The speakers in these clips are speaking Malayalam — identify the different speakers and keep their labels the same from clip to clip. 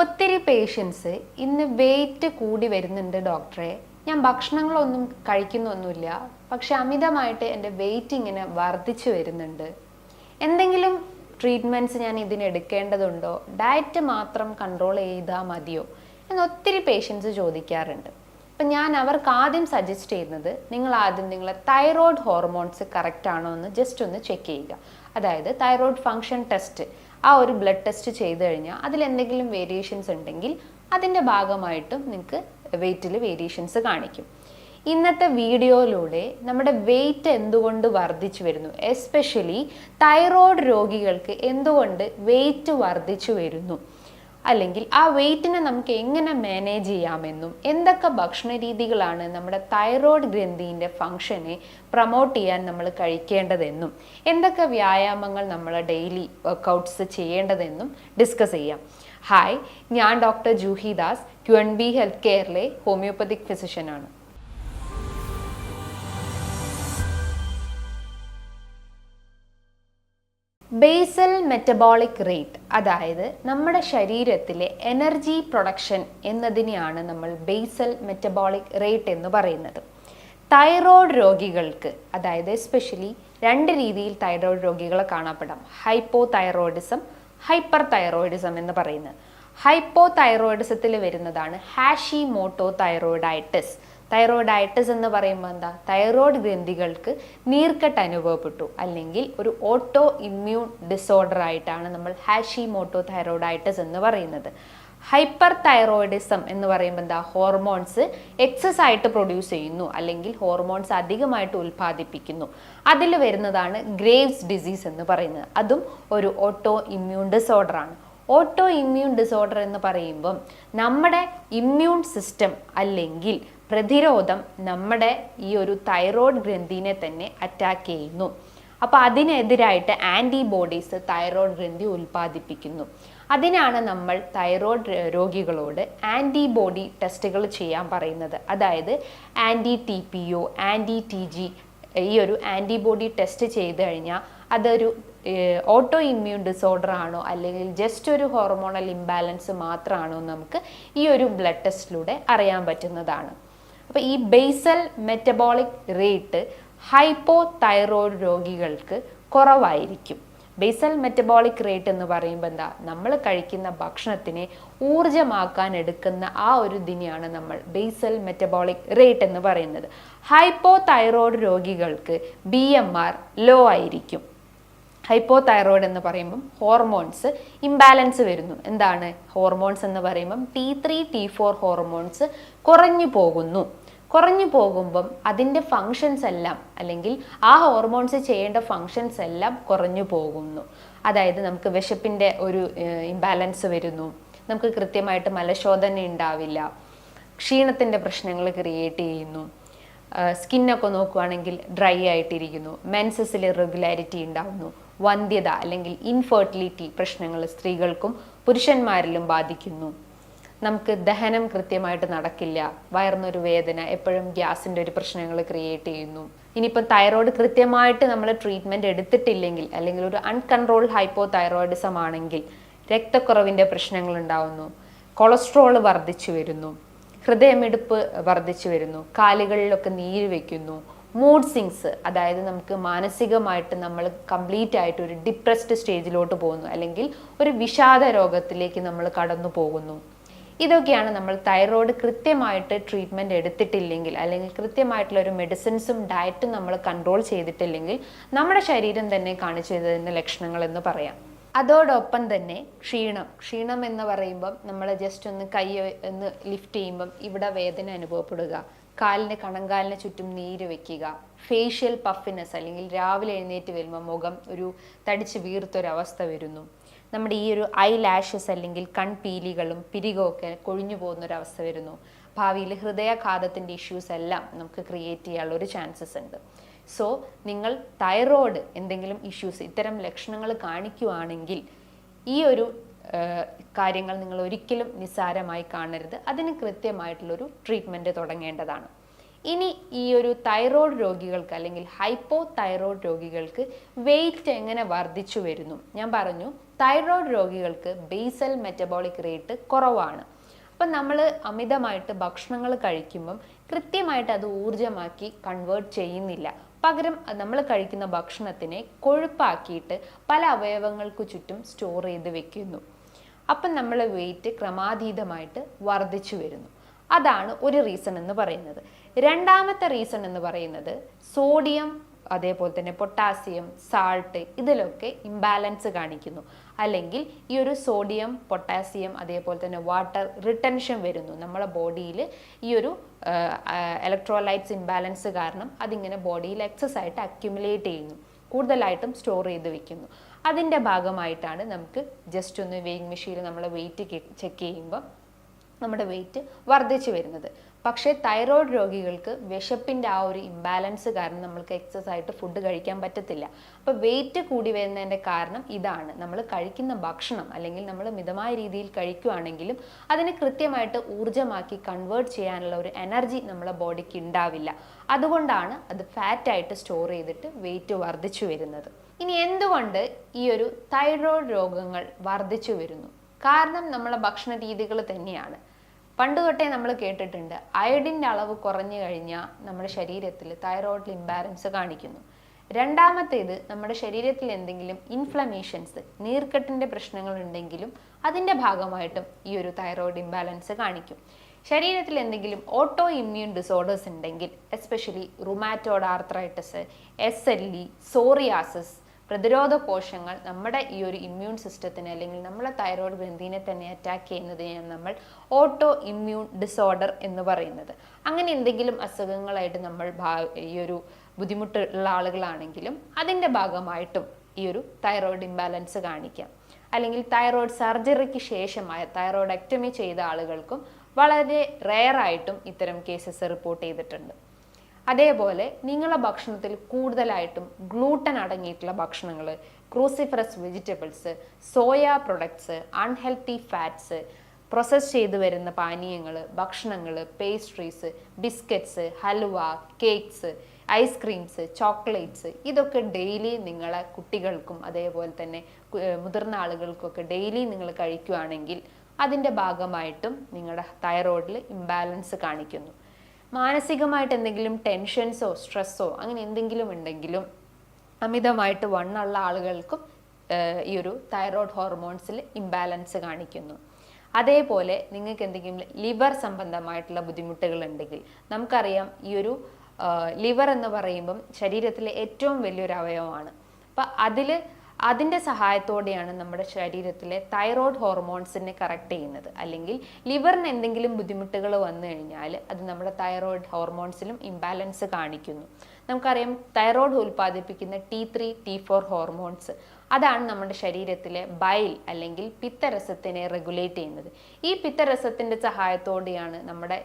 Speaker 1: ഒത്തിരി പേഷ്യൻസ് ഇന്ന് വെയിറ്റ് കൂടി വരുന്നുണ്ട് ഡോക്ടറെ ഞാൻ ഭക്ഷണങ്ങളൊന്നും കഴിക്കുന്നൊന്നുമില്ല. പക്ഷെ അമിതമായിട്ട് എന്റെ വെയിറ്റ് ഇങ്ങനെ വർദ്ധിച്ചു വരുന്നുണ്ട്. എന്തെങ്കിലും ട്രീറ്റ്മെന്റ്സ് ഞാൻ ഇതിന് എടുക്കേണ്ടതുണ്ടോ? ഡയറ്റ് മാത്രം കൺട്രോൾ ചെയ്താൽ മതിയോ? എന്ന് ഒത്തിരി പേഷ്യൻസ് ചോദിക്കാറുണ്ട്. അപ്പം ഞാൻ അവർക്ക് ആദ്യം സജസ്റ്റ് ചെയ്യുന്നത് നിങ്ങൾ ആദ്യം നിങ്ങളെ തൈറോയ്ഡ് ഹോർമോൺസ് കറക്റ്റ് ആണോ എന്ന് ജസ്റ്റ് ഒന്ന് ചെക്ക് ചെയ്യുക. അതായത് തൈറോയ്ഡ് ഫങ്ഷൻ ടെസ്റ്റ് ആ ഒരു ബ്ലഡ് ടെസ്റ്റ് ചെയ്ത് കഴിഞ്ഞാൽ അതിൽ എന്തെങ്കിലും വേരിയേഷൻസ് ഉണ്ടെങ്കിൽ അതിന്റെ ഭാഗമായിട്ടും നിങ്ങൾക്ക് വെയിറ്റിൽ വേരിയേഷൻസ് കാണിക്കും. ഇന്നത്തെ വീഡിയോയിലൂടെ നമ്മുടെ വെയിറ്റ് എന്തുകൊണ്ട് വർദ്ധിച്ചു വരുന്നു? എസ്പെഷ്യലി തൈറോയ്ഡ് രോഗികൾക്ക് എന്തുകൊണ്ട് വെയിറ്റ് വർദ്ധിച്ചു വരുന്നു? അല്ലെങ്കിൽ ആ വെയിറ്റിനെ നമുക്ക് എങ്ങനെ മാനേജ് ചെയ്യാമെന്നും എന്തൊക്കെ ഭക്ഷണ രീതികളാണ് നമ്മുടെ തൈറോയ്ഡ് ഗ്രന്ഥിന്റെ ഫങ്ഷനെ പ്രൊമോട്ട് ചെയ്യാൻ നമ്മൾ കഴിക്കേണ്ടതെന്നും എന്തൊക്കെ വ്യായാമങ്ങൾ നമ്മൾ ഡെയിലി വർക്കൗട്ട്സ് ചെയ്യേണ്ടതെന്നും ഡിസ്കസ് ചെയ്യാം. ഹായ് ഞാൻ doctor Juhidas Q N B health കെയറിലെ homeopathic ഫിസിഷ്യനാണ് ബേസൽ മെറ്റബോളിക് റേറ്റ് അതായത് നമ്മുടെ ശരീരത്തിലെ എനർജി പ്രൊഡക്ഷൻ എന്നതിനെയാണ് നമ്മൾ ബേസൽ മെറ്റബോളിക് റേറ്റ് എന്ന് പറയുന്നത്. തൈറോയ്ഡ് രോഗികൾക്ക് അതായത് എസ്പെഷ്യലി രണ്ട് രീതിയിൽ തൈറോയ്ഡ് രോഗികളെ കാണപ്പെടാം. ഹൈപ്പോ തൈറോയിഡിസം ഹൈപ്പർ തൈറോയിഡിസം എന്ന് പറയുന്നത്. ഹൈപ്പോ തൈറോയിഡിസത്തിൽ വരുന്നതാണ് ഹാഷി മോട്ടോ തൈറോയിഡൈറ്റിസ് തൈറോയിഡൈറ്റിസ് എന്ന് പറയുമ്പോൾ എന്താ? തൈറോയ്ഡ് ഗ്രന്ഥികൾക്ക് നീർക്കെട്ട് അനുഭവപ്പെട്ടു. അല്ലെങ്കിൽ ഒരു ഓട്ടോ ഇമ്മ്യൂൺ ഡിസോർഡർ ആയിട്ടാണ് നമ്മൾ ഹാഷി മോട്ടോ തൈറോയിഡൈറ്റിസ് എന്ന് പറയുന്നത്. ഹൈപ്പർ തൈറോയിഡിസം എന്ന് പറയുമ്പോൾ എന്താ? ഹോർമോൺസ് എക്സസ് ആയിട്ട് പ്രൊഡ്യൂസ് ചെയ്യുന്നു. അല്ലെങ്കിൽ ഹോർമോൺസ് അധികമായിട്ട് ഉൽപ്പാദിപ്പിക്കുന്നു. അതിൽ വരുന്നതാണ് ഗ്രേവ്സ് ഡിസീസ് എന്ന് പറയുന്നത്. അതും ഒരു ഓട്ടോ ഇമ്മ്യൂൺ ഡിസോർഡർ ആണ്. ഓട്ടോ ഇമ്മ്യൂൺ ഡിസോർഡർ എന്ന് പറയുമ്പം നമ്മുടെ ഇമ്മ്യൂൺ സിസ്റ്റം അല്ലെങ്കിൽ പ്രതിരോധം നമ്മുടെ ഈ ഒരു തൈറോയ്ഡ് ഗ്രന്ഥിനെ തന്നെ അറ്റാക്ക് ചെയ്യുന്നു. അപ്പോൾ അതിനെതിരായിട്ട് ആന്റിബോഡീസ് തൈറോയ്ഡ് ഗ്രന്ഥി ഉൽപ്പാദിപ്പിക്കുന്നു. അതിനാണ് നമ്മൾ തൈറോയ്ഡ് രോഗികളോട് ആന്റിബോഡി ടെസ്റ്റുകൾ ചെയ്യാൻ പറയുന്നത്. അതായത് anti T P O anti T G ഈ ഒരു ആന്റിബോഡി ടെസ്റ്റ് ചെയ്ത് കഴിഞ്ഞാൽ അതൊരു ഓട്ടോ ഇമ്മ്യൂൺ ഡിസോർഡർ ആണോ അല്ലെങ്കിൽ ജസ്റ്റ് ഒരു ഹോർമോണൽ ഇംബാലൻസ് മാത്രമാണോ നമുക്ക് ഈ ഒരു ബ്ലഡ് ടെസ്റ്റിലൂടെ അറിയാൻ പറ്റുന്നതാണ്. അപ്പോൾ ഈ basal metabolic rate hypothyroid രോഗികൾക്ക് കുറവായിരിക്കും. ബേസൽ മെറ്റബോളിക് റേറ്റ് എന്ന് പറയുമ്പോൾ എന്താ? നമ്മൾ കഴിക്കുന്ന ഭക്ഷണത്തിനെ ഊർജമാക്കാൻ എടുക്കുന്ന ആ ഒരു ഇതിനെയാണ് നമ്മൾ ബേസൽ മെറ്റബോളിക് റേറ്റ് എന്ന് പറയുന്നത്. ഹൈപ്പോ തൈറോയിഡ് രോഗികൾക്ക് ബി ലോ ആയിരിക്കും. ഹൈപ്പോ തൈറോയിഡ് എന്ന് പറയുമ്പം ഹോർമോൺസ് ഇംബാലൻസ് വരുന്നു. എന്താണ്? ഹോർമോൺസ് എന്ന് പറയുമ്പം T three T four hormones കുറഞ്ഞു പോകുന്നു. കുറഞ്ഞു പോകുമ്പം അതിന്റെ ഫങ്ഷൻസ് എല്ലാം അല്ലെങ്കിൽ ആ ഹോർമോൺസ് ചെയ്യേണ്ട ഫങ്ഷൻസ് എല്ലാം കുറഞ്ഞു പോകുന്നു. അതായത് നമുക്ക് വിശപ്പിന്റെ ഒരു ഇംബാലൻസ് വരുന്നു. നമുക്ക് കൃത്യമായിട്ട് മലശോധന ഉണ്ടാവില്ല. ക്ഷീണത്തിന്റെ പ്രശ്നങ്ങൾ ക്രിയേറ്റ് ചെയ്യുന്നു. സ്കിന്നൊക്കെ നോക്കുകയാണെങ്കിൽ ഡ്രൈ ആയിട്ടിരിക്കുന്നു. മെൻസസിൽ റെഗുലാരിറ്റി ഉണ്ടാവുന്നു. വന്ധ്യത അല്ലെങ്കിൽ ഇൻഫെർട്ടിലിറ്റി പ്രശ്നങ്ങൾ സ്ത്രീകൾക്കും പുരുഷന്മാരിലും ബാധിക്കുന്നു. നമുക്ക് ദഹനം കൃത്യമായിട്ട് നടക്കില്ല. വയറിനൊരു വേദന എപ്പോഴും ഗ്യാസിന്റെ ഒരു പ്രശ്നങ്ങൾ ക്രിയേറ്റ് ചെയ്യുന്നു. ഇനിയിപ്പം തൈറോയ്ഡ് കൃത്യമായിട്ട് നമ്മൾ ട്രീറ്റ്മെന്റ് എടുത്തിട്ടില്ലെങ്കിൽ അല്ലെങ്കിൽ ഒരു അൺകൺട്രോൾഡ് ഹൈപ്പോ തൈറോയിഡിസം ആണെങ്കിൽ രക്തക്കുറവിന്റെ പ്രശ്നങ്ങൾ ഉണ്ടാവുന്നു. കൊളസ്ട്രോൾ വർദ്ധിച്ചു വരുന്നു. ഹൃദയമിടിപ്പ് വർദ്ധിച്ചു വരുന്നു. കാലുകളിലൊക്കെ നീര് വയ്ക്കുന്നു മൂഡ് സിങ്സ് അതായത് നമുക്ക് മാനസികമായിട്ട് നമ്മൾ കംപ്ലീറ്റ് ആയിട്ട് ഒരു ഡിപ്രസ്ഡ് സ്റ്റേജിലോട്ട് പോകുന്നു. അല്ലെങ്കിൽ ഒരു വിഷാദ രോഗത്തിലേക്ക് നമ്മൾ കടന്നു പോകുന്നു. ഇതൊക്കെയാണ് നമ്മൾ തൈറോയ്ഡ് കൃത്യമായിട്ട് ട്രീറ്റ്മെന്റ് എടുത്തിട്ടില്ലെങ്കിൽ അല്ലെങ്കിൽ കൃത്യമായിട്ടുള്ള ഒരു മെഡിസിൻസും ഡയറ്റും നമ്മൾ കൺട്രോൾ ചെയ്തിട്ടില്ലെങ്കിൽ നമ്മുടെ ശരീരം തന്നെ കാണിച്ചു തരുന്ന ലക്ഷണങ്ങൾ എന്ന് പറയാം. അതോടൊപ്പം തന്നെ ക്ഷീണം. ക്ഷീണം എന്ന് പറയുമ്പം നമ്മൾ ജസ്റ്റ് ഒന്ന് കൈ ഒന്ന് ലിഫ്റ്റ് ചെയ്യുമ്പം ഇവിടെ വേദന അനുഭവപ്പെടുക. കാലിന് കണങ്കാലിന് ചുറ്റും നീര് വെക്കുക. ഫേഷ്യൽ പഫിനെസ് അല്ലെങ്കിൽ രാവിലെ എഴുന്നേറ്റ് വരുമ്പോൾ മുഖം ഒരു തടിച്ച് വീർത്തൊരവസ്ഥ വരുന്നു. നമ്മുടെ ഈ ഒരു ഐ ലാഷസ് അല്ലെങ്കിൽ കൺപീലികളും പിരികമൊക്കെ കൊഴിഞ്ഞു പോകുന്നൊരവസ്ഥ വരുന്നു. ഭാവിയിൽ ഹൃദയാഘാതത്തിന്റെ ഇഷ്യൂസ് എല്ലാം നമുക്ക് ക്രിയേറ്റ് ചെയ്യാനുള്ള ഒരു ചാൻസസ് ഉണ്ട്. സോ നിങ്ങൾ തൈറോയ്ഡ് എന്തെങ്കിലും ഇഷ്യൂസ് ഇത്തരം ലക്ഷണങ്ങൾ കാണിക്കുവാണെങ്കിൽ ഈ ഒരു കാര്യങ്ങൾ നിങ്ങൾ ഒരിക്കലും നിസ്സാരമായി കാണരുത്. അതിന് കൃത്യമായിട്ടുള്ളൊരു ട്രീറ്റ്മെന്റ് തുടങ്ങേണ്ടതാണ്. ഇനി ഈ ഒരു തൈറോയ്ഡ് രോഗികൾക്ക് അല്ലെങ്കിൽ ഹൈപ്പോ തൈറോയ്ഡ് രോഗികൾക്ക് വെയിറ്റ് എങ്ങനെ വർദ്ധിച്ചു വരുന്നു? ഞാൻ പറഞ്ഞു തൈറോയ്ഡ് രോഗികൾക്ക് ബേസൽ മെറ്റബോളിക് റേറ്റ് കുറവാണ്. അപ്പം നമ്മൾ അമിതമായിട്ട് ഭക്ഷണങ്ങൾ കഴിക്കുമ്പം കൃത്യമായിട്ട് അത് ഊർജമാക്കി കൺവേർട്ട് ചെയ്യുന്നില്ല. പകരം നമ്മൾ കഴിക്കുന്ന ഭക്ഷണത്തിനെ കൊഴുപ്പാക്കിയിട്ട് പല അവയവങ്ങൾക്ക് ചുറ്റും സ്റ്റോർ ചെയ്ത് വെക്കുന്നു. അപ്പം നമ്മളെ വെയിറ്റ് ക്രമാതീതമായിട്ട് വർദ്ധിച്ചു വരുന്നു. അതാണ് ഒരു റീസൺ എന്ന് പറയുന്നത്. രണ്ടാമത്തെ റീസൺ എന്ന് പറയുന്നത് സോഡിയം അതേപോലെ തന്നെ പൊട്ടാസ്യം സാൾട്ട് ഇതിലൊക്കെ ഇംബാലൻസ് കാണിക്കുന്നു. അല്ലെങ്കിൽ ഈ ഒരു സോഡിയം പൊട്ടാസ്യം അതേപോലെ തന്നെ വാട്ടർ റിട്ടൻഷൻ വരുന്നു. നമ്മളെ ബോഡിയിൽ ഈ ഒരു ഇലക്ട്രോലൈറ്റ്സ് ഇംബാലൻസ് കാരണം അതിങ്ങനെ ബോഡിയിൽ എക്സസ് ആയിട്ട് അക്യുമുലേറ്റ് ചെയ്യുന്നു. കൂടുതലായിട്ടും സ്റ്റോർ ചെയ്ത് വെക്കുന്നു. അതിന്റെ ഭാഗമായിട്ടാണ് നമുക്ക് ജസ്റ്റ് ഒന്ന് വെയിങ് മെഷീനിൽ നമ്മൾ വെയിറ്റ് ചെക്ക് ചെയ്യുമ്പോൾ നമ്മുടെ വെയിറ്റ് വർദ്ധിച്ചു വരുന്നത്. പക്ഷേ തൈറോയ്ഡ് രോഗികൾക്ക് വിശപ്പിന്റെ ആ ഒരു ഇംബാലൻസ് കാരണം നമ്മൾക്ക് എക്സസ് ആയിട്ട് ഫുഡ് കഴിക്കാൻ പറ്റത്തില്ല. അപ്പോൾ വെയിറ്റ് കൂടി വരുന്നതിന്റെ കാരണം ഇതാണ്. നമ്മൾ കഴിക്കുന്ന ഭക്ഷണം അല്ലെങ്കിൽ നമ്മൾ മിതമായ രീതിയിൽ കഴിക്കുകയാണെങ്കിലും അതിനെ കൃത്യമായിട്ട് ഊർജമാക്കി കൺവേർട്ട് ചെയ്യാനുള്ള ഒരു എനർജി നമ്മളെ ബോഡിക്ക് ഉണ്ടാവില്ല. അതുകൊണ്ടാണ് അത് ഫാറ്റായിട്ട് സ്റ്റോർ ചെയ്തിട്ട് വെയിറ്റ് വർദ്ധിച്ചു വരുന്നത്. ഇനി എന്തുകൊണ്ട് ഈ ഒരു തൈറോയ്ഡ് രോഗങ്ങൾ വർദ്ധിച്ചു വരുന്നു? കാരണം നമ്മളെ ഭക്ഷണ രീതികൾ തന്നെയാണ്. പണ്ട് തൊട്ടേ നമ്മൾ കേട്ടിട്ടുണ്ട് അയഡിന്റെ അളവ് കുറഞ്ഞു കഴിഞ്ഞാൽ നമ്മുടെ ശരീരത്തിൽ തൈറോയ്ഡ് ഇംബാലൻസ് കാണിക്കുന്നു. രണ്ടാമത്തേത് നമ്മുടെ ശരീരത്തിൽ എന്തെങ്കിലും ഇൻഫ്ലമേഷൻസ് നീർക്കെട്ടിന്റെ പ്രശ്നങ്ങൾ ഉണ്ടെങ്കിലും അതിന്റെ ഭാഗമായിട്ടും ഈ ഒരു തൈറോയ്ഡ് ഇംബാലൻസ് കാണിക്കും. ശരീരത്തിൽ എന്തെങ്കിലും ഓട്ടോ ഇമ്മ്യൂൺ ഡിസോർഡേഴ്സ് ഉണ്ടെങ്കിൽ especially rheumatoid arthritis S L E psoriasis പ്രതിരോധ കോശങ്ങൾ നമ്മുടെ ഈ ഒരു ഇമ്മ്യൂൺ സിസ്റ്റത്തിനെ അല്ലെങ്കിൽ നമ്മളെ തൈറോയ്ഡ് ഗ്രന്ഥിനെ തന്നെ അറ്റാക്ക് ചെയ്യുന്നതിനെയാണ് നമ്മൾ ഓട്ടോ ഇമ്മ്യൂൺ ഡിസോർഡർ എന്ന് പറയുന്നത്. അങ്ങനെ എന്തെങ്കിലും അസുഖങ്ങളായിട്ട് നമ്മൾ ഈ ഒരു ബുദ്ധിമുട്ടുള്ള ആളുകളാണെങ്കിലും അതിന്റെ ഭാഗമായിട്ടും ഈ ഒരു തൈറോയ്ഡ് ഇംബാലൻസ് കാണിക്കാം. അല്ലെങ്കിൽ തൈറോയ്ഡ് സർജറിക്ക് ശേഷമായ തൈറോയ്ഡ് എക്ടമി ചെയ്ത ആളുകൾക്കും വളരെ റെയറായിട്ടും ഇത്തരം കേസസ് റിപ്പോർട്ട് ചെയ്തിട്ടുണ്ട്. അതേപോലെ നിങ്ങളുടെ ഭക്ഷണത്തിൽ കൂടുതലായിട്ടും ഗ്ലൂട്ടൻ അടങ്ങിയിട്ടുള്ള ഭക്ഷണങ്ങൾ cruciferous vegetables soya products unhealthy fats process ചെയ്തു വരുന്ന പാനീയങ്ങൾ ഭക്ഷണങ്ങൾ pastries biscuits halwa cakes ice creams chocolates ഇതൊക്കെ ഡെയിലി നിങ്ങളെ കുട്ടികൾക്കും അതേപോലെ തന്നെ മുതിർന്ന ആളുകൾക്കൊക്കെ ഡെയിലി നിങ്ങൾ കഴിക്കുകയാണെങ്കിൽ അതിന്റെ ഭാഗമായിട്ടും നിങ്ങളുടെ തൈറോയിഡിൽ ഇംബാലൻസ് കാണിക്കുന്നു. മാനസികമായിട്ട് എന്തെങ്കിലും ടെൻഷൻസോ സ്ട്രെസ്സോ അങ്ങനെ എന്തെങ്കിലും ഉണ്ടെങ്കിലും അമിതമായിട്ട് വണ്ണുള്ള ആളുകൾക്കും ഈ ഒരു തൈറോയ്ഡ് ഹോർമോൺസിൽ ഇംബാലൻസ് കാണിക്കുന്നു. അതേപോലെ നിങ്ങൾക്ക് എന്തെങ്കിലും ലിവർ സംബന്ധമായിട്ടുള്ള ബുദ്ധിമുട്ടുകൾ ഉണ്ടെങ്കിൽ നമുക്കറിയാം ഈ ഒരു ലിവർ എന്ന് പറയുമ്പം ശരീരത്തിലെ ഏറ്റവും വലിയൊരു അവയവമാണ്. അപ്പം അതിൽ അതിന്റെ സഹായത്തോടെയാണ് നമ്മുടെ ശരീരത്തിലെ തൈറോയ്ഡ് ഹോർമോൺസിനെ കറക്റ്റ് ചെയ്യുന്നത്. അല്ലെങ്കിൽ ലിവറിന് എന്തെങ്കിലും ബുദ്ധിമുട്ടുകൾ വന്നു കഴിഞ്ഞാൽ അത് നമ്മുടെ തൈറോയ്ഡ് ഹോർമോൺസിലും ഇംബാലൻസ് കാണിക്കുന്നു. നമുക്കറിയാം തൈറോയ്ഡ് ഉൽപ്പാദിപ്പിക്കുന്ന T three T four hormones അതാണ് നമ്മുടെ ശരീരത്തിലെ ബൈൽ അല്ലെങ്കിൽ പിത്തരസത്തിനെ റെഗുലേറ്റ് ചെയ്യുന്നത്. ഈ പിത്തരസത്തിന്റെ സഹായത്തോടെയാണ് നമ്മുടെ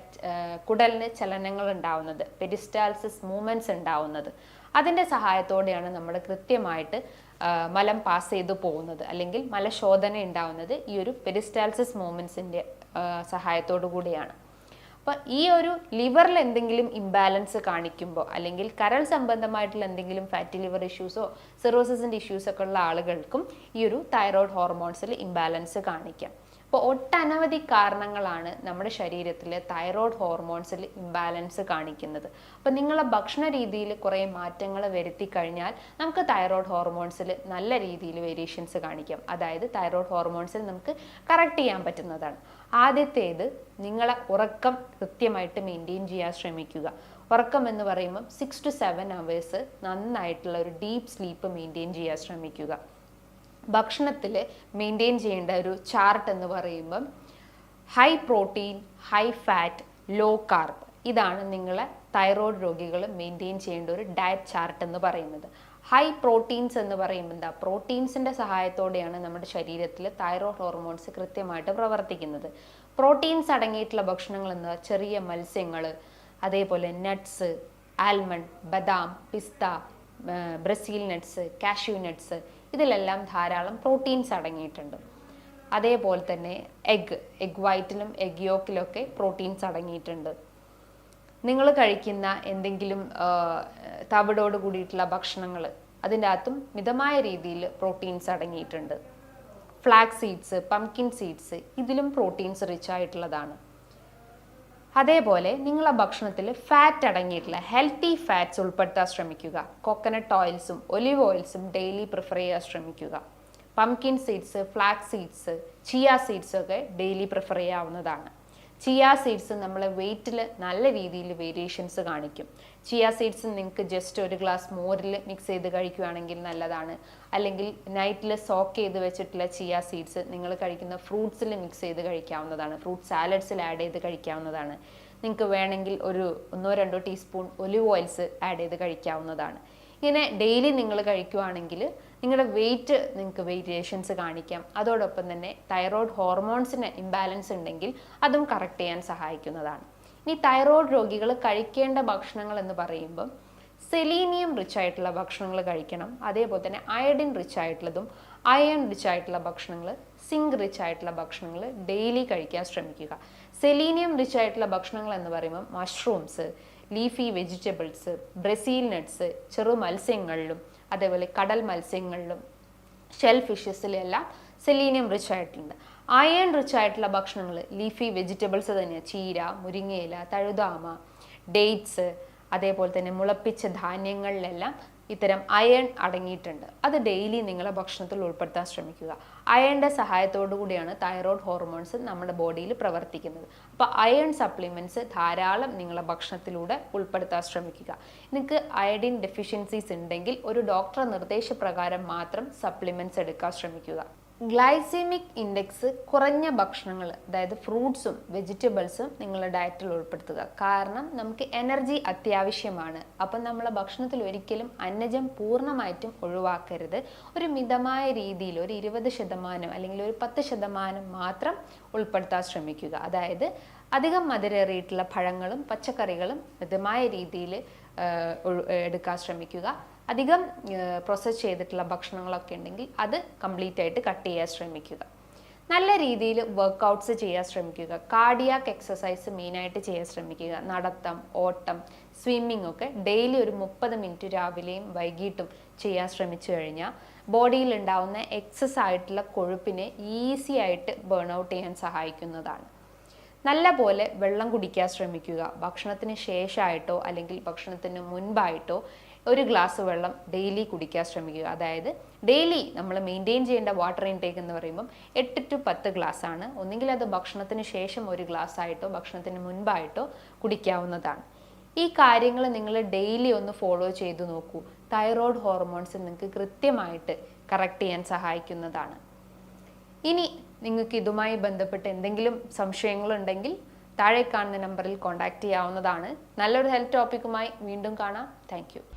Speaker 1: കുടലിന് ചലനങ്ങൾ ഉണ്ടാവുന്നത് പെരിസ്റ്റാൽസിസ് മൂവ്മെന്റ്സ് ഉണ്ടാവുന്നത്. അതിന്റെ സഹായത്തോടെയാണ് നമ്മൾ കൃത്യമായിട്ട് മലം പാസ് ചെയ്തു പോകുന്നത് അല്ലെങ്കിൽ മലശോധന ഉണ്ടാവുന്നത് ഈ ഒരു പെരിസ്റ്റാൽസിസ് മൂവ്മെൻസിന്റെ സഹായത്തോടു കൂടിയാണ്. അപ്പോൾ ഈ ഒരു ലിവറിൽ എന്തെങ്കിലും ഇംബാലൻസ് കാണിക്കുമ്പോൾ അല്ലെങ്കിൽ കരൾ സംബന്ധമായിട്ടുള്ള എന്തെങ്കിലും ഫാറ്റി ലിവർ ഇഷ്യൂസോ സിറോസിസിന്റെ ഇഷ്യൂസൊക്കെ ഉള്ള ആളുകൾക്കും ഈ ഒരു തൈറോയ്ഡ് ഹോർമോൺസിൽ ഇംബാലൻസ് കാണിക്കാം. അപ്പോൾ ഒട്ടനവധി കാരണങ്ങളാണ് നമ്മുടെ ശരീരത്തിൽ തൈറോയ്ഡ് ഹോർമോൺസിൽ ഇംബാലൻസ് കാണിക്കുന്നത്. അപ്പോൾ നിങ്ങളെ ഭക്ഷണ രീതിയിൽ കുറേ മാറ്റങ്ങൾ വരുത്തി കഴിഞ്ഞാൽ നമുക്ക് തൈറോയ്ഡ് ഹോർമോൺസിൽ നല്ല രീതിയിൽ വേരിയേഷൻസ് കാണിക്കാം. അതായത് തൈറോയ്ഡ് ഹോർമോൺസിൽ നമുക്ക് കറക്റ്റ് ചെയ്യാൻ പറ്റുന്നതാണ്. ആദ്യത്തേത് നിങ്ങളെ ഉറക്കം കൃത്യമായിട്ട് മെയിന്റെയിൻ ചെയ്യാൻ ശ്രമിക്കുക. ഉറക്കം എന്ന് പറയുമ്പം സിക്സ് ടു സെവൻ അവേഴ്സ് നന്നായിട്ടുള്ള ഒരു ഡീപ്പ് സ്ലീപ്പ് മെയിന്റെയിൻ ചെയ്യാൻ ശ്രമിക്കുക. ഭക്ഷണത്തിൽ മെയിന്റെയിൻ ചെയ്യേണ്ട ഒരു ചാർട്ട് എന്ന് പറയുമ്പം high protein high fat low carb ഇതാണ് നിങ്ങളെ തൈറോയ്ഡ് രോഗികൾ മെയിന്റെയിൻ ചെയ്യേണ്ട ഒരു ഡയറ്റ് ചാർട്ട് എന്ന് പറയുന്നത്. ഹൈ പ്രോട്ടീൻസ് എന്ന് പറയുമ്പോൾ എന്താ? പ്രോട്ടീൻസിന്റെ സഹായത്തോടെയാണ് നമ്മുടെ ശരീരത്തിൽ തൈറോയ്ഡ് ഹോർമോൺസ് കൃത്യമായിട്ട് പ്രവർത്തിക്കുന്നത്. പ്രോട്ടീൻസ് അടങ്ങിയിട്ടുള്ള ഭക്ഷണങ്ങൾ എന്താ? ചെറിയ മത്സ്യങ്ങൾ അതേപോലെ നട്ട്സ് ആൽമണ്ട് ബദാം പിസ്ത ബ്രസീൽ നട്ട്സ് കാഷ്യൂ നട്ട്സ് ഇതിലെല്ലാം ധാരാളം പ്രോട്ടീൻസ് അടങ്ങിയിട്ടുണ്ട്. അതേപോലെ തന്നെ എഗ് എഗ് വൈറ്റിലും എഗ് യോക്കിലൊക്കെ പ്രോട്ടീൻസ് അടങ്ങിയിട്ടുണ്ട്. നിങ്ങൾ കഴിക്കുന്ന എന്തെങ്കിലും തവിടോട് കൂടിയിട്ടുള്ള ഭക്ഷണങ്ങൾ അതിന്റെ അകത്തും മിതമായ രീതിയിൽ പ്രോട്ടീൻസ് അടങ്ങിയിട്ടുണ്ട്. ഫ്ലാക്സ് സീഡ്സ് പംകിൻ സീഡ്സ് ഇതിലും പ്രോട്ടീൻസ് റിച്ച് ആയിട്ടുള്ളതാണ്. അതേപോലെ നിങ്ങളുടെ ഭക്ഷണത്തിൽ ഫാറ്റ് അടങ്ങിയിട്ടുള്ള ഹെൽത്തി ഫാറ്റ്സ് ഉൾപ്പെടുത്താൻ ശ്രമിക്കുക. കോക്കനട്ട് ഓയിൽസും ഒലിവ് ഓയിൽസും ഡെയിലി പ്രിഫർ ചെയ്യാൻ ശ്രമിക്കുക. Pumpkin seeds flax seeds chia seeds ഒക്കെ ഡെയിലി പ്രിഫർ ചെയ്യാവുന്നതാണ്. ചിയ സീഡ്സ് നമ്മളെ വെയിറ്റിൽ നല്ല രീതിയിൽ വേരിയേഷൻസ് കാണിക്കും. ചിയ സീഡ്സ് നിങ്ങൾക്ക് ജസ്റ്റ് ഒരു ഗ്ലാസ് മോരിൽ മിക്സ് ചെയ്ത് കഴിക്കുകയാണെങ്കിൽ നല്ലതാണ്. അല്ലെങ്കിൽ നൈറ്റിൽ സോക്ക് ചെയ്ത് വെച്ചിട്ടുള്ള ചിയ സീഡ്സ് നിങ്ങൾ കഴിക്കുന്ന ഫ്രൂട്ട്സിൽ മിക്സ് ചെയ്ത് കഴിക്കാവുന്നതാണ്. ഫ്രൂട്ട് സാലഡ്സിൽ ആഡ് ചെയ്ത് കഴിക്കാവുന്നതാണ്. നിങ്ങൾക്ക് വേണമെങ്കിൽ ഒരു ഒന്നോ രണ്ടോ ടീസ്പൂൺ ഒലിവ് ഓയിൽസ് ആഡ് ചെയ്ത് കഴിക്കാവുന്നതാണ്. ഇങ്ങനെ ഡെയിലി നിങ്ങൾ കഴിക്കുവാണെങ്കിൽ നിങ്ങളുടെ വെയിറ്റ് നിങ്ങൾക്ക് വേരിയേഷൻസ് കാണിക്കാം. അതോടൊപ്പം തന്നെ തൈറോയ്ഡ് ഹോർമോൺസിന് ഇംബാലൻസ് ഉണ്ടെങ്കിൽ അതും കറക്റ്റ് ചെയ്യാൻ സഹായിക്കുന്നതാണ്. ഇനി തൈറോയ്ഡ് രോഗികൾ കഴിക്കേണ്ട ഭക്ഷണങ്ങൾ എന്ന് പറയുമ്പോൾ സെലീനിയം റിച്ച് ആയിട്ടുള്ള ഭക്ഷണങ്ങൾ കഴിക്കണം. അതേപോലെ തന്നെ അയഡിൻ റിച്ച് ആയിട്ടുള്ളതും അയൺ റിച്ച് ആയിട്ടുള്ള ഭക്ഷണങ്ങൾ സിങ്ക് റിച്ച് ആയിട്ടുള്ള ഭക്ഷണങ്ങൾ ഡെയിലി കഴിക്കാൻ ശ്രമിക്കുക. സെലീനിയം റിച്ച് ആയിട്ടുള്ള ഭക്ഷണങ്ങൾ എന്ന് പറയുമ്പോൾ mushrooms leafy vegetables Brazil nuts ചെറു മത്സ്യങ്ങളിലും അതേപോലെ കടൽ മത്സ്യങ്ങളിലും ഷെൽ ഫിഷസിലെല്ലാം സെലീനിയം റിച്ച് ആയിട്ടുണ്ട്. അയൺ റിച്ച് ആയിട്ടുള്ള ഭക്ഷണങ്ങൾ ലീഫി വെജിറ്റബിൾസ് തന്നെയാണ് ചീര മുരിങ്ങയില തഴുതാമ ഡേറ്റ്സ് അതേപോലെ തന്നെ മുളപ്പിച്ച ധാന്യങ്ങളിലെല്ലാം ഇത്തരം അയൺ അടങ്ങിയിട്ടുണ്ട്. അത് ഡെയിലി നിങ്ങളെ ഭക്ഷണത്തിൽ ഉൾപ്പെടുത്താൻ ശ്രമിക്കുക. അയണിന്റെ സഹായത്തോടു കൂടിയാണ് തൈറോയ്ഡ് ഹോർമോൺസ് നമ്മുടെ ബോഡിയിൽ പ്രവർത്തിക്കുന്നത്. അപ്പോൾ അയൺ സപ്ലിമെന്റ്സ് ധാരാളം നിങ്ങളെ ഭക്ഷണത്തിലൂടെ ഉൾപ്പെടുത്താൻ ശ്രമിക്കുക. നിങ്ങൾക്ക് അയഡിൻ ഡെഫിഷ്യൻസീസ് ഉണ്ടെങ്കിൽ ഒരു ഡോക്ടറെ നിർദ്ദേശപ്രകാരം മാത്രം സപ്ലിമെന്റ്സ് എടുക്കാൻ ശ്രമിക്കുക. ഗ്ലൈസീമിക് ഇൻഡെക്സ് കുറഞ്ഞ ഭക്ഷണങ്ങൾ അതായത് ഫ്രൂട്ട്സും വെജിറ്റബിൾസും നിങ്ങളുടെ ഡയറ്റിൽ ഉൾപ്പെടുത്തുക. കാരണം നമുക്ക് എനർജി അത്യാവശ്യമാണ്. അപ്പം നമ്മളെ ഭക്ഷണത്തിൽ ഒരിക്കലും അന്നജം പൂർണമായിട്ടും ഒഴിവാക്കരുത്. ഒരു മിതമായ രീതിയിൽ ഒരു ഇരുപത് ശതമാനം അല്ലെങ്കിൽ ഒരു പത്ത് ശതമാനം മാത്രം ഉൾപ്പെടുത്താൻ ശ്രമിക്കുക. അതായത് അധികം മധുരേറിയിട്ടുള്ള പഴങ്ങളും പച്ചക്കറികളും മിതമായ രീതിയിൽ എടുക്കാൻ ശ്രമിക്കുക. അധികം പ്രോസസ്സ് ചെയ്തിട്ടുള്ള ഭക്ഷണങ്ങളൊക്കെ ഉണ്ടെങ്കിൽ അത് കംപ്ലീറ്റ് ആയിട്ട് കട്ട് ചെയ്യാൻ ശ്രമിക്കുക. നല്ല രീതിയിൽ വർക്കൗട്ട്സ് ചെയ്യാൻ ശ്രമിക്കുക. കാർഡിയാക്ക് എക്സസൈസ് മെയിനായിട്ട് ചെയ്യാൻ ശ്രമിക്കുക. നടത്തം ഓട്ടം സ്വിമ്മിംഗ് ഒക്കെ ഡെയിലി ഒരു മുപ്പത് മിനിറ്റ് രാവിലെയും വൈകിട്ടും ചെയ്യാൻ ശ്രമിച്ചു കഴിഞ്ഞാൽ ബോഡിയിൽ ഉണ്ടാവുന്ന എക്സസ് ആയിട്ടുള്ള കൊഴുപ്പിനെ ഈസി ആയിട്ട് ബേൺ ഔട്ട് ചെയ്യാൻ സഹായിക്കുന്നതാണ്. നല്ല പോലെ വെള്ളം കുടിക്കാൻ ശ്രമിക്കുക. ഭക്ഷണത്തിന് ശേഷമായിട്ടോ അല്ലെങ്കിൽ ഭക്ഷണത്തിന് മുൻപായിട്ടോ ഒരു ഗ്ലാസ് വെള്ളം ഡെയിലി കുടിക്കാൻ ശ്രമിക്കുക. അതായത് ഡെയിലി നമ്മൾ മെയിന്റെയിൻ ചെയ്യേണ്ട വാട്ടർ ഇൻടേക്ക് എന്ന് പറയുമ്പം എട്ട് ടു പത്ത് ഗ്ലാസ് ആണ്. ഒന്നുകിൽ അത് ഭക്ഷണത്തിന് ശേഷം ഒരു ഗ്ലാസ് ആയിട്ടോ ഭക്ഷണത്തിന് മുൻപായിട്ടോ കുടിക്കാവുന്നതാണ്. ഈ കാര്യങ്ങൾ നിങ്ങൾ ഡെയിലി ഒന്ന് ഫോളോ ചെയ്തു നോക്കൂ. തൈറോയ്ഡ് ഹോർമോൺസ് നിങ്ങൾക്ക് കൃത്യമായിട്ട് കറക്റ്റ് ചെയ്യാൻ സഹായിക്കുന്നതാണ്. ഇനി നിങ്ങൾക്ക് ഇതുമായി ബന്ധപ്പെട്ട് എന്തെങ്കിലും സംശയങ്ങളുണ്ടെങ്കിൽ താഴെ കാണുന്ന നമ്പറിൽ കോൺടാക്റ്റ് ചെയ്യാവുന്നതാണ്. നല്ലൊരു ഹെൽത്ത് ടോപ്പിക്കുമായി വീണ്ടും കാണാം. താങ്ക്